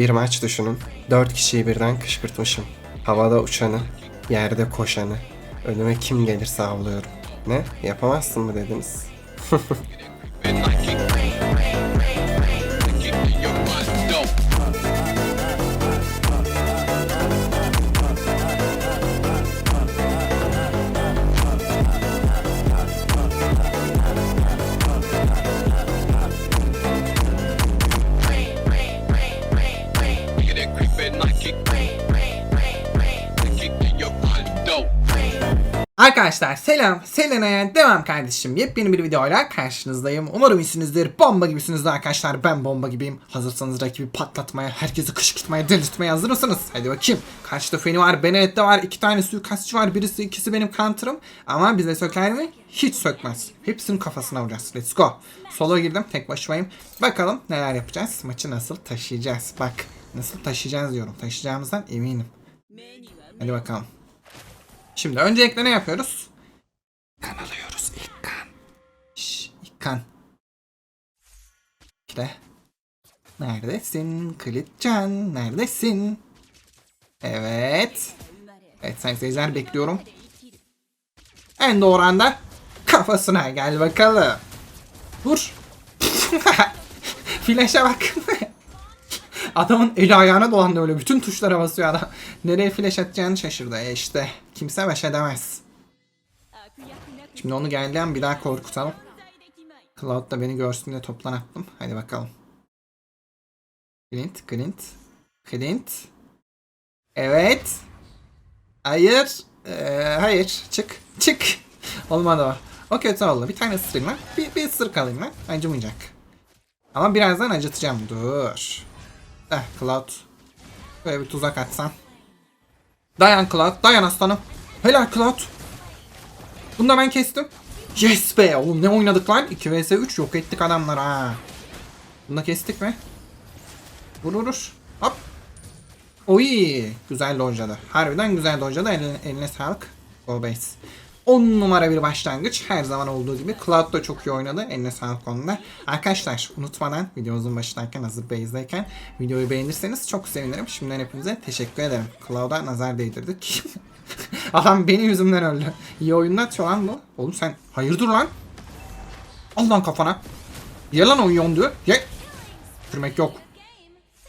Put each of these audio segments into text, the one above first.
bir maç düşünün. Dört kişiyi birden kışkırtmışım. Havada uçanı, yerde koşanı. Önüme kim gelirse avlıyorum. Ne? Yapamazsın mı dediniz? Arkadaşlar selam, Selena'ya devam kardeşim. Yepyeni bir videoyla karşınızdayım. Umarım iyisinizdir. Bomba gibisinizdir arkadaşlar. Ben bomba gibiyim. Hazırsanız rakibi patlatmaya, herkesi kışkırtmaya, delirtmeye hazır mısınız? Hadi bakayım. Karşıda Feni var, Benedetta var, iki tane suikastçı var. Birisi ikisi benim counter'ım. Ama bize söker mi? Hiç sökmez. Hepsinin kafasına vuracağız. Let's go. Solo girdim, tek başımayım. Bakalım neler yapacağız. Maçı nasıl taşıyacağız. Bak, nasıl taşıyacağız diyorum. Taşıyacağımızdan eminim. Hadi bakalım. Şimdi öncelikle ne yapıyoruz? Kan alıyoruz ilk kan. Şş, ilk kan. İşte. Neredesin Kılıçcan? Neredesin? Evet. Evet sayın seyirciler bekliyorum. En doğru anda kafasına gel bakalım. Vur. Flaşa bak. Adamın eli ayağına dolandı öyle. Bütün tuşlara basıyor adam. Nereye flash atacağını şaşırdı. E işte. Kimse baş edemez. Şimdi onu geldiğim bir daha korkutalım. Cloud da beni görsün diye toplan attım. Hadi bakalım. Clint, Clint, Clint. Evet. Hayır. Ee, hayır. Çık. Çık. Olmadı o. O kötü oldu. Bir tane ısırayım lan. Bir, bir ısırık alayım lan. Acımayacak. Ama birazdan acıtacağım. Dur. Eh Cloud. Böyle bir tuzak atsan. Dayan Cloud. Dayan aslanım. Helal Cloud. Bunu da ben kestim. Yes be. Oğlum ne oynadık lan? 2 vs 3 yok ettik adamlar ha. Bunu da kestik mi? Vur vur vur. Hop. Oy. Güzel dojladı. Harbiden güzel dojladı. Eline, eline sağlık. Go base. 10 numara bir başlangıç. Her zaman olduğu gibi. Cloud da çok iyi oynadı. Eline sağlık onda. Arkadaşlar unutmadan videomuzun başındayken hazır base'dayken videoyu beğenirseniz çok sevinirim. Şimdiden hepinize teşekkür ederim. Cloud'a nazar değdirdik. Adam benim yüzümden öldü. İyi oyunda atıyor lan bu. Oğlum sen hayırdır lan? Al lan kafana. Ye lan o yondu. Ye. Bitirmek yok.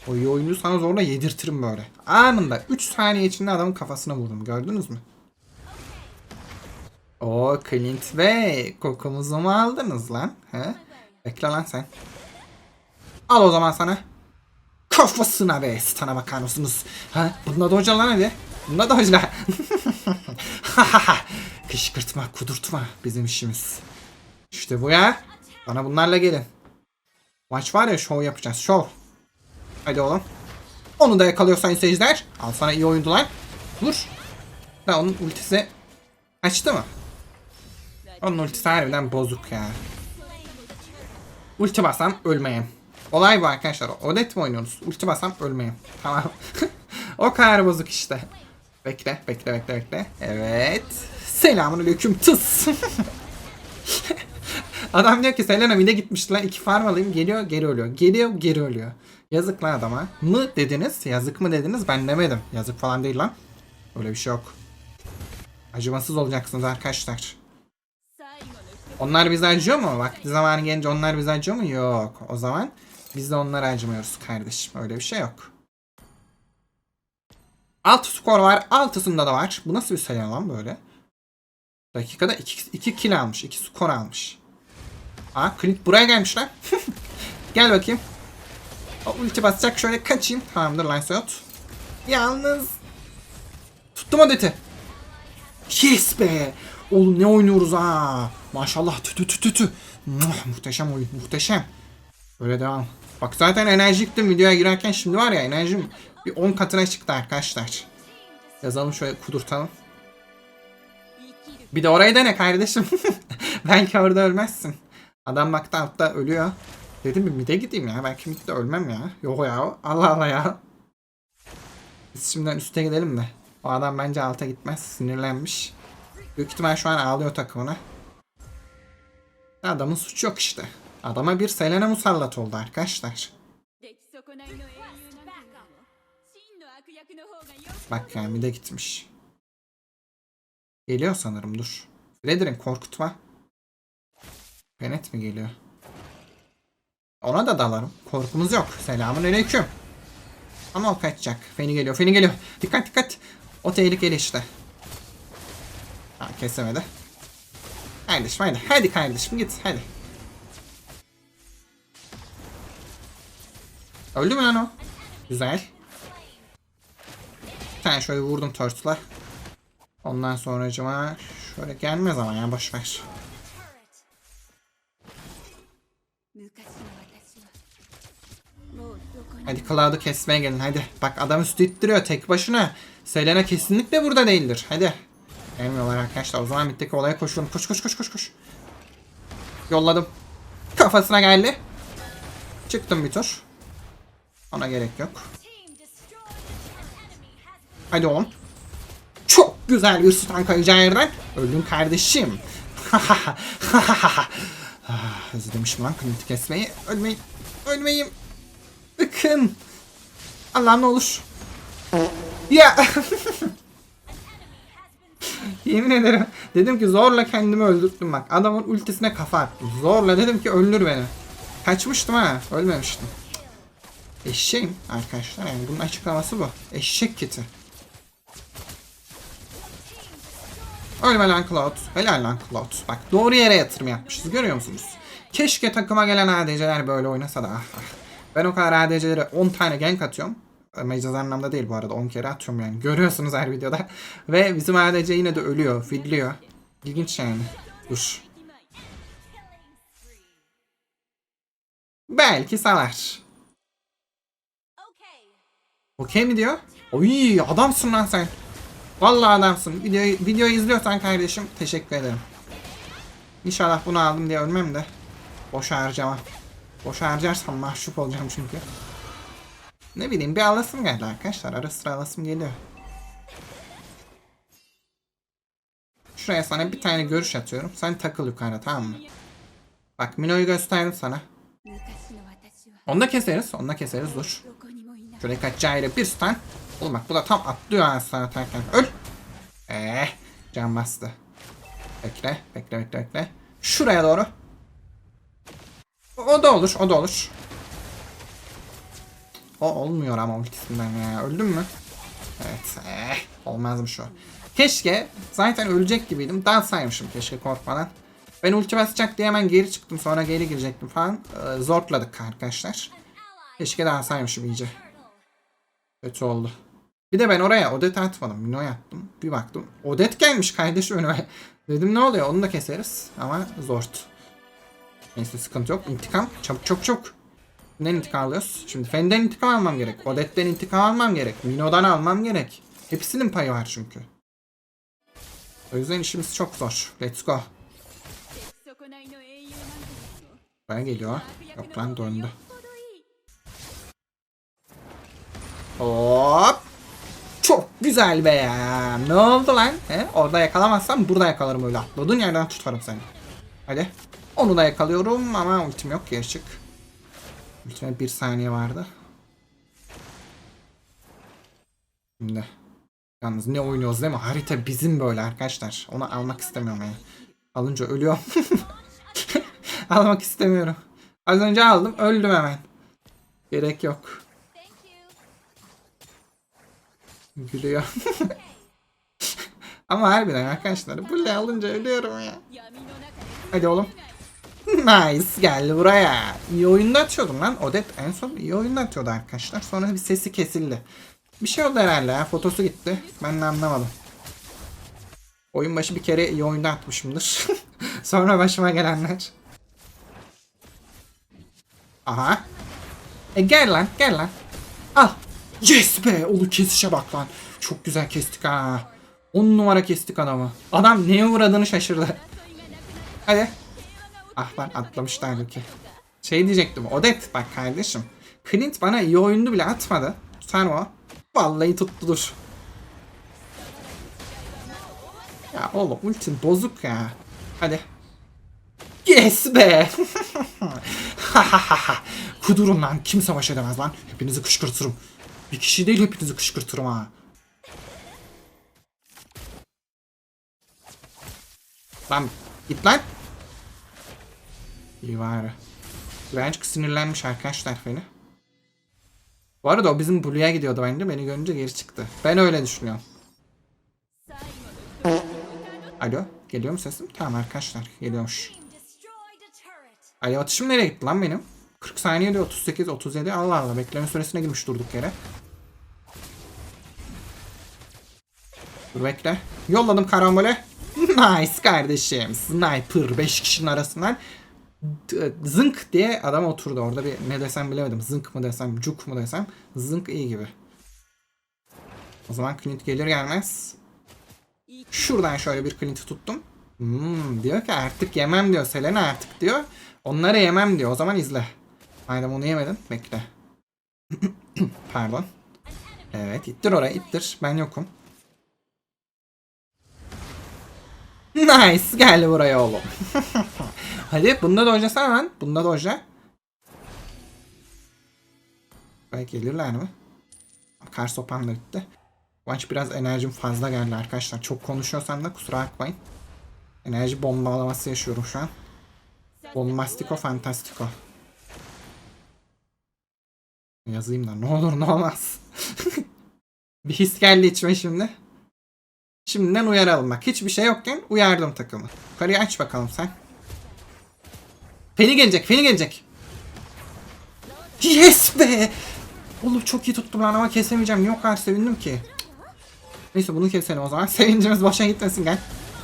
O iyi oyuncu sana zorla yedirtirim böyle. Anında 3 saniye içinde adamın kafasına vurdum. Gördünüz mü? O Clint Bey. Kokumuzu mu aldınız lan? He? Bekle lan sen. Al o zaman sana. Kafasına be. Stana bakar mısınız? Ha? Bunda da hoca lan hadi. Bunda da hoca. Kışkırtma, kudurtma bizim işimiz. İşte bu ya. Bana bunlarla gelin. Maç var ya şov yapacağız. Şov. Hadi oğlum. Onu da yakalıyor sayın seyirciler. Al sana iyi oyundu lan. Vur. Da onun ultisi açtı mı? Onun ultisi harbiden bozuk ya. Ulti basam ölmeyeyim. Olay bu arkadaşlar. Odet mi oynuyoruz? Ulti basam ölmeyeyim. Tamam. o kadar bozuk işte. Bekle, bekle, bekle, bekle. Evet. Selamun aleyküm tıs. Adam diyor ki Selena mide gitmişti lan iki farm alayım geliyor geri ölüyor. Geliyor geri ölüyor. Yazık lan adama. Mı dediniz? Yazık mı dediniz? Ben demedim. Yazık falan değil lan. Öyle bir şey yok. Acımasız olacaksınız arkadaşlar. Onlar bize acıyor mu? Vakti zamanı gelince onlar bize acıyor mu? Yok. O zaman biz de onlara acımıyoruz kardeşim. Öyle bir şey yok. 6 skor var. 6'sında da var. Bu nasıl bir sayı lan böyle? Dakikada 2, 2 kill almış. 2 skor almış. Aa Clint buraya gelmiş lan. Gel bakayım. O ulti basacak. Şöyle kaçayım. Tamamdır Lancelot. Yalnız. Tuttum o. Yes be. Oğlum ne oynuyoruz ha. Maşallah tü tü tü tü tü. Muah, muhteşem oyun muhteşem. Böyle devam. Bak zaten enerjiktim videoya girerken şimdi var ya enerjim bir 10 katına çıktı arkadaşlar. Yazalım şöyle kudurtalım. Bir de orayı dene kardeşim. Belki orada ölmezsin. Adam baktı altta ölüyor. Dedim bir mide gideyim ya. Belki midde ölmem ya. Yok ya. Allah Allah ya. Biz şimdiden üste gidelim de. O adam bence alta gitmez. Sinirlenmiş. Büyük ihtimal şu an ağlıyor takımına. Adamın suçu yok işte. Adama bir Selena musallat oldu arkadaşlar. Bak yani bir de gitmiş. Geliyor sanırım dur. Redder'in korkutma. Penet mi geliyor? Ona da dalarım. Korkumuz yok. Selamun aleyküm. Ama o kaçacak. Feni geliyor. Feni geliyor. Dikkat dikkat. O tehlikeli işte. Ha kesemedi. Kardeşim hadi. Hadi kardeşim git hadi. Öldü mü lan o? Güzel. Bir şöyle vurdum turtle'a. Ondan sonra acaba şöyle gelmez ama ya boşver. Hadi Cloud'u kesmeye gelin hadi. Bak adam üstü ittiriyor tek başına. Selena kesinlikle burada değildir. Hadi. Gelmiyorlar arkadaşlar. O zaman mitteki olaya koşuyorum. Koş koş koş koş koş. Yolladım. Kafasına geldi. Çıktım bir tur. Ona gerek yok. Hadi oğlum. Çok güzel bir stun kayacağı yerden. Öldün kardeşim. Özlemişim lan klinti kesmeyi. Ölmeyin. Ölmeyeyim. Bakın. Allah'ım ne olur. Ya. Yemin ederim. Dedim ki zorla kendimi öldürttüm bak. Adamın ultisine kafa attım. Zorla dedim ki öldür beni. Kaçmıştım ha. Ölmemiştim. Eşeğim arkadaşlar. Yani bunun açıklaması bu. Eşek kiti. Ölme lan Cloud. Helal lan Cloud. Bak doğru yere yatırım yapmışız. Görüyor musunuz? Keşke takıma gelen ADC'ler böyle oynasa da. Ah, ah. Ben o kadar ADC'lere 10 tane gank atıyorum. Mecaz anlamda değil bu arada 10 kere atıyorum yani. Görüyorsunuz her videoda. Ve bizim ADC yine de ölüyor. Fidliyor. İlginç yani. Dur. Belki salar. Okey mi diyor? Oy adamsın lan sen. Vallahi adamsın. Videoyu, videoyu izliyorsan kardeşim teşekkür ederim. İnşallah bunu aldım diye ölmem de. Boş harcamam. Boş harcarsam mahcup olacağım çünkü. Ne bileyim bir alasım geldi arkadaşlar. Ara sıra alasım geliyor. Şuraya sana bir tane görüş atıyorum. Sen takıl yukarıda tamam mı? Bak Mino'yu gösterdim sana. Onu da keseriz. Onu da keseriz dur. Şöyle kaçacağı yere bir stun. Oğlum bak bu da tam atlıyor aslında atarken. Öl. Eh, can bastı. Bekle, bekle, bekle, bekle. Şuraya doğru. O da olur, o da olur. O olmuyor ama ultisinden ya. Öldün mü? Evet. Eh, olmazmış şu. Keşke zaten ölecek gibiydim. Dalsaymışım keşke korkmadan. Ben ulti basacak diye hemen geri çıktım. Sonra geri girecektim falan. Ee, zortladık arkadaşlar. Keşke dalsaymışım iyice. Kötü oldu. Bir de ben oraya Odet atmadım. Mino'ya attım. Bir baktım. Odet gelmiş kardeş önüme. Dedim ne oluyor onu da keseriz. Ama zort. Neyse sıkıntı yok. İntikam. Çabuk çok çok. Kimden intikam alıyoruz? Şimdi Fen'den intikam almam gerek. Odet'ten intikam almam gerek. Mino'dan almam gerek. Hepsinin payı var çünkü. O yüzden işimiz çok zor. Let's go. Buraya geliyor. Yok lan döndü. Hop. Çok güzel be ya. Ne oldu lan? He? Orada yakalamazsam burada yakalarım öyle. Atladığın yerden tutarım seni. Hadi. Onu da yakalıyorum ama ultim yok. Geri çık. Ultime bir saniye vardı. Şimdi. Yalnız ne oynuyoruz değil mi? Harita bizim böyle arkadaşlar. Onu almak istemiyorum yani. Alınca ölüyorum. Almak istemiyorum. Az önce aldım öldüm hemen. Gerek yok. Gülüyor. Ama harbiden arkadaşlar bu alınca ölüyorum ya. Hadi oğlum. Nice geldi buraya. İyi oyunda atıyordum lan. Odet en son iyi oyunda atıyordu arkadaşlar. Sonra bir sesi kesildi. Bir şey oldu herhalde ya. Fotosu gitti. Ben de anlamadım. Oyun başı bir kere iyi oyunda atmışımdır. Sonra başıma gelenler. Aha. E gel lan gel lan. Al. Yes be. Oğlum kesişe bak lan. Çok güzel kestik ha. 10 numara kestik adamı. Adam neye uğradığını şaşırdı. Hadi. Ah lan atlamışlardı ki. Şey diyecektim. Odet bak kardeşim. Clint bana iyi oyundu bile atmadı. Tutar mı o? Vallahi tuttu dur. Ya oğlum ultin bozuk ya. Hadi. Yes be. Kudurun lan. Kimse baş edemez lan. Hepinizi kışkırtırım. Bir kişi değil hepinizi kışkırtırım ha. Lan git lan. İyi var. Birazcık sinirlenmiş arkadaşlar beni. Bu arada o bizim Blue'ya gidiyordu bence. Beni görünce geri çıktı. Ben öyle düşünüyorum. Alo. Geliyor mu sesim? Tamam arkadaşlar. Geliyormuş. Alo atışım nereye gitti lan benim? 40 saniyede 38, 37. Allah Allah. Bekleme süresine girmiş durduk yere. Dur bekle. Yolladım karambole. Nice kardeşim. Sniper 5 kişinin arasından zınk diye adam oturdu orada bir ne desem bilemedim. Zınk mı desem, cuk mu desem. Zınk iyi gibi. O zaman Clint gelir gelmez. Şuradan şöyle bir Clint'i tuttum. Hmm, diyor ki artık yemem diyor. Selena artık diyor. Onları yemem diyor. O zaman izle. Madem onu yemedin bekle. Pardon. Evet ittir oraya ittir. Ben yokum. Nice. Gel buraya oğlum. Hadi bunda da hocasana lan. Bunda da hoca. Belki gelirler mi? Kar sopan da bitti. Maç biraz enerjim fazla geldi arkadaşlar. Çok konuşuyorsam da kusura bakmayın. Enerji bombalaması yaşıyorum şu an. Bombastiko fantastiko. Yazayım da ne olur ne olmaz. bir his geldi içime şimdi. Şimdiden uyaralım bak. Hiçbir şey yokken uyardım takımı. Yukarıyı aç bakalım sen. Feni gelecek, Feni gelecek. Yes be! Oğlum çok iyi tuttum lan ama kesemeyeceğim. Niye o kadar sevindim ki? Neyse bunu keselim o zaman. Sevincimiz boşa gitmesin gel.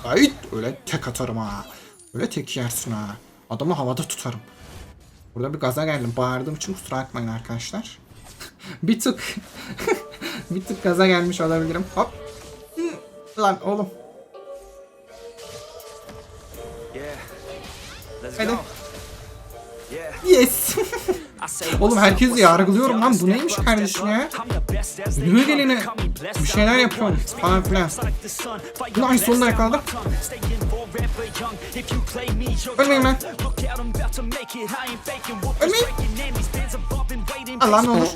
Ay öyle tek atarım ha. Öyle tek yersin ha. Adamı havada tutarım. Burada bir gaza geldim. Bağırdığım için kusura bakmayın arkadaşlar. bir tık bir tık gaza gelmiş olabilirim. Hop. Hı, Lan oğlum. Yeah. Let's Hadi. go. Yes. Oğlum herkesi yargılıyorum lan. Bu neymiş kardeşim ya? come. gelene bir şeyler yapıyorum falan filan. Ulan best, yakaladım. Ölmeyin lan. Ölmeyin. Allah ne olur.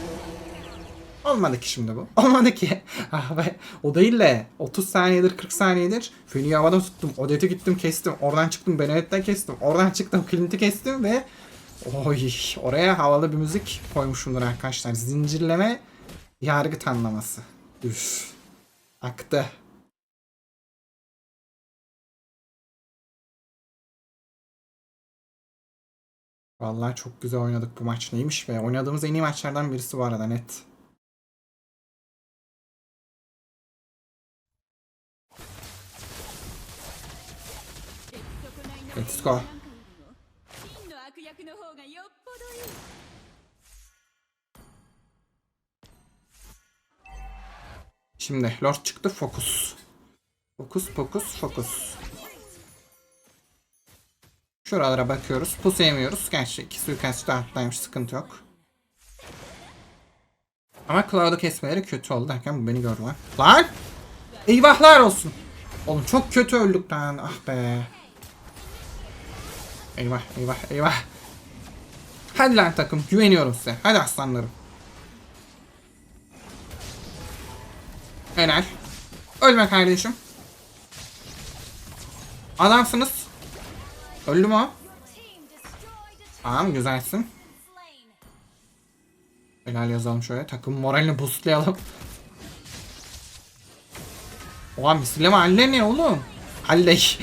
Olmadı ki şimdi bu. Olmadı ki. Ah be. O değil de 30 saniyedir 40 saniyedir Feni'yi havada tuttum. Odet'i gittim kestim. Oradan çıktım Benedet'ten kestim. Oradan çıktım Clint'i kestim ve Oy oraya havalı bir müzik koymuşumdur arkadaşlar. Zincirleme yargı tanlaması. Üf. Aktı. Vallahi çok güzel oynadık bu maç. Neymiş be? Oynadığımız en iyi maçlardan birisi bu arada net. Let's go. Şimdi Lord çıktı fokus. Fokus fokus fokus. Şuralara bakıyoruz. Pusu yemiyoruz. Gerçi iki suikastçı da atlaymış sıkıntı yok. Ama Cloud'u kesmeleri kötü oldu derken bu beni gördü lan. Lan! Eyvahlar olsun. Oğlum çok kötü öldük lan. Ah be. Eyvah eyvah eyvah. Hadi lan takım güveniyorum size. Hadi aslanlarım. Helal. Ölme kardeşim. Adamsınız. Öldü mü o? Tamam güzelsin. Helal yazalım şöyle. Takım moralini boostlayalım. Oha misleme halle ne oğlum? Halley.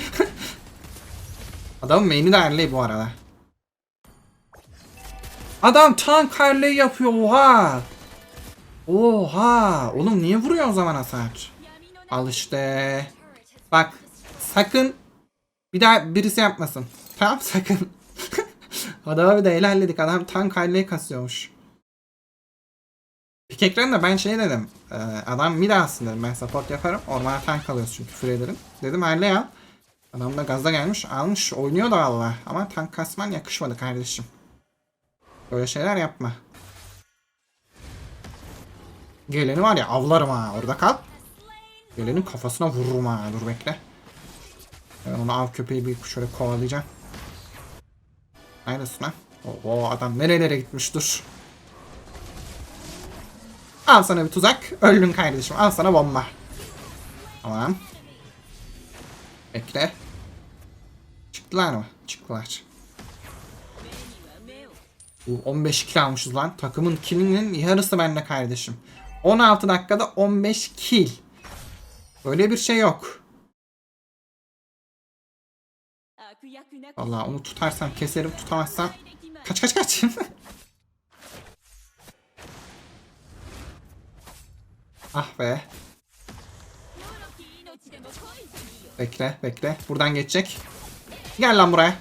Adamın main'i de Harley bu arada. Adam tank Harley yapıyor oha. Oha. Oğlum niye vuruyor o zaman hasar? Al işte. Bak sakın bir daha birisi yapmasın. Tamam sakın. Adamı bir de el halledik. Adam tank Harley kasıyormuş. Pik ekranında ben şey dedim. E, adam mid alsın dedim. Ben support yaparım. Ormana tank alıyoruz çünkü küfür ederim. Dedim Harley al. Adam da gazda gelmiş. Almış. Oynuyor da valla. Ama tank kasman yakışmadı kardeşim. Böyle şeyler yapma. Geleni var ya avlarım ha. Orada kal. Gelenin kafasına vururum ha. Dur bekle. Ben onu av köpeği bir şöyle kovalayacağım. Neredesin lan? O, o adam nerelere gitmiş dur. Al sana bir tuzak. Öldün kardeşim. Al sana bomba. Tamam. Bekle. Çıktılar mı? Çıktılar. Bu 15 kill almışız lan. Takımın killinin yarısı bende kardeşim. 16 dakikada 15 kill. Böyle bir şey yok. Vallahi onu tutarsam keserim tutamazsam. Kaç kaç kaç. ah be. Bekle bekle. Buradan geçecek. Gel lan buraya.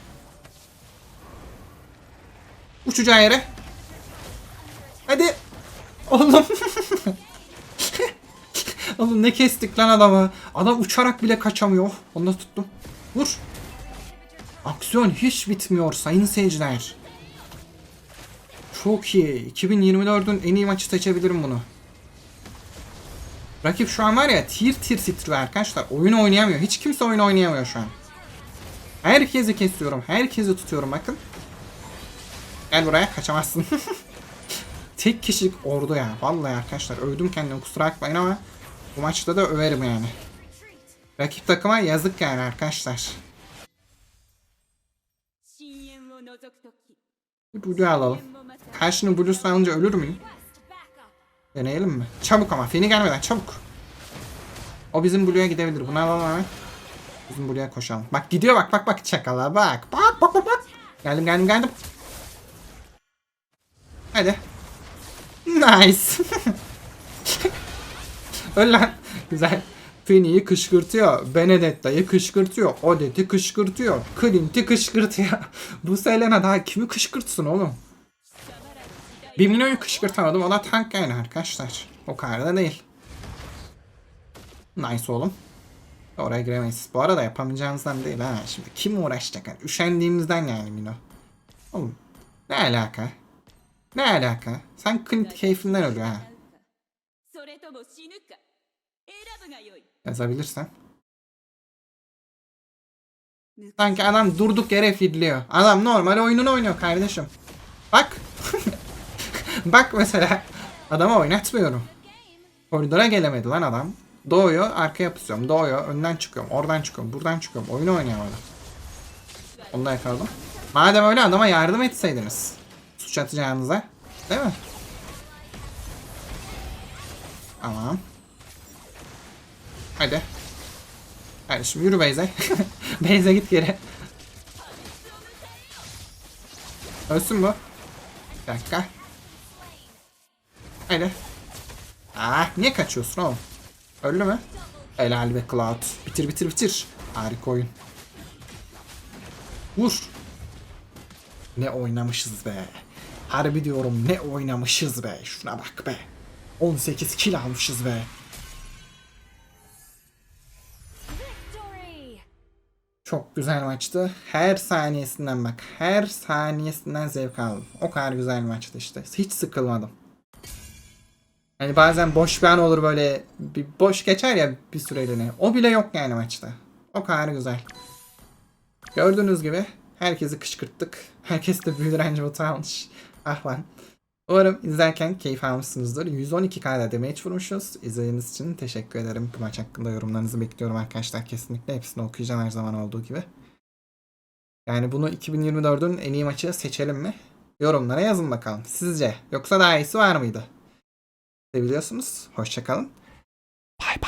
Uçacağı yere. Hadi. Oğlum. Oğlum ne kestik lan adamı. Adam uçarak bile kaçamıyor. Onu da tuttum. Vur. Aksiyon hiç bitmiyor sayın seyirciler. Çok iyi. 2024'ün en iyi maçı seçebilirim bunu. Rakip şu an var ya tir tir titriyor arkadaşlar. Oyun oynayamıyor. Hiç kimse oyun oynayamıyor şu an. Herkesi kesiyorum. Herkesi tutuyorum bakın. Gel buraya kaçamazsın. Tek kişilik ordu ya. Vallahi arkadaşlar övdüm kendimi kusura bakmayın ama bu maçta da överim yani. Rakip takıma yazık yani arkadaşlar. Blue alalım. Karşını blue alınca ölür müyüm? Deneyelim mi? Çabuk ama feni gelmeden çabuk. O bizim Blue'ya gidebilir. Bunu alalım hemen. Bizim Blue'ya koşalım. Bak gidiyor bak bak bak çakala bak. Bak bak bak bak. Geldim geldim geldim. Hadi. Nice. Öl lan. Güzel. Feni'yi kışkırtıyor. Benedetta'yı kışkırtıyor. Odette'i kışkırtıyor. Clint'i kışkırtıyor. Bu Selena daha kimi kışkırtsın oğlum? Bir milyoyu kışkırtamadım. O da tank yani arkadaşlar. O kadar da değil. Nice oğlum. Oraya giremeyiz. Bu arada yapamayacağımızdan değil ha. Şimdi kim uğraşacak? Üşendiğimizden yani Mino. Oğlum ne alaka? Ne alaka? Sen Clint keyfinden ölüyor ha. Yazabilirsem. Sanki adam durduk yere fidliyor. Adam normal oyununu oynuyor kardeşim. Bak. Bak mesela. Adama oynatmıyorum. Koridora gelemedi lan adam. Doğuyor arkaya pusuyorum. Doğuyor önden çıkıyorum. Oradan çıkıyorum. Buradan çıkıyorum. Oyunu oynayamadım. Onu da yakaladım. Madem öyle adama yardım etseydiniz. Suç atacağınıza. Değil mi? Tamam. Hadi. Kardeşim yürü Beyze. Beyze git geri. Ölsün bu. Bir dakika. Haydi. Ah niye kaçıyorsun oğlum? Öldü mü? Helal be Cloud. Bitir bitir bitir. Harika oyun. Vur. Ne oynamışız be. Harbi diyorum ne oynamışız be. Şuna bak be. 18 kill almışız be. Çok güzel maçtı. Her saniyesinden bak. Her saniyesinden zevk aldım. O kadar güzel maçtı işte. Hiç sıkılmadım. Hani bazen boş bir an olur böyle bir boş geçer ya bir süreliğine. O bile yok yani maçta. O kadar güzel. Gördüğünüz gibi herkesi kışkırttık. Herkes de büyü direnci botu almış. Ah lan. Umarım izlerken keyif almışsınızdır. 112k'da damage vurmuşuz. İzlediğiniz için teşekkür ederim. Bu maç hakkında yorumlarınızı bekliyorum arkadaşlar. Kesinlikle hepsini okuyacağım her zaman olduğu gibi. Yani bunu 2024'ün en iyi maçı seçelim mi? Yorumlara yazın bakalım. Sizce? Yoksa daha iyisi var mıydı? Seviyorsunuz. Hoşçakalın. Bye bye.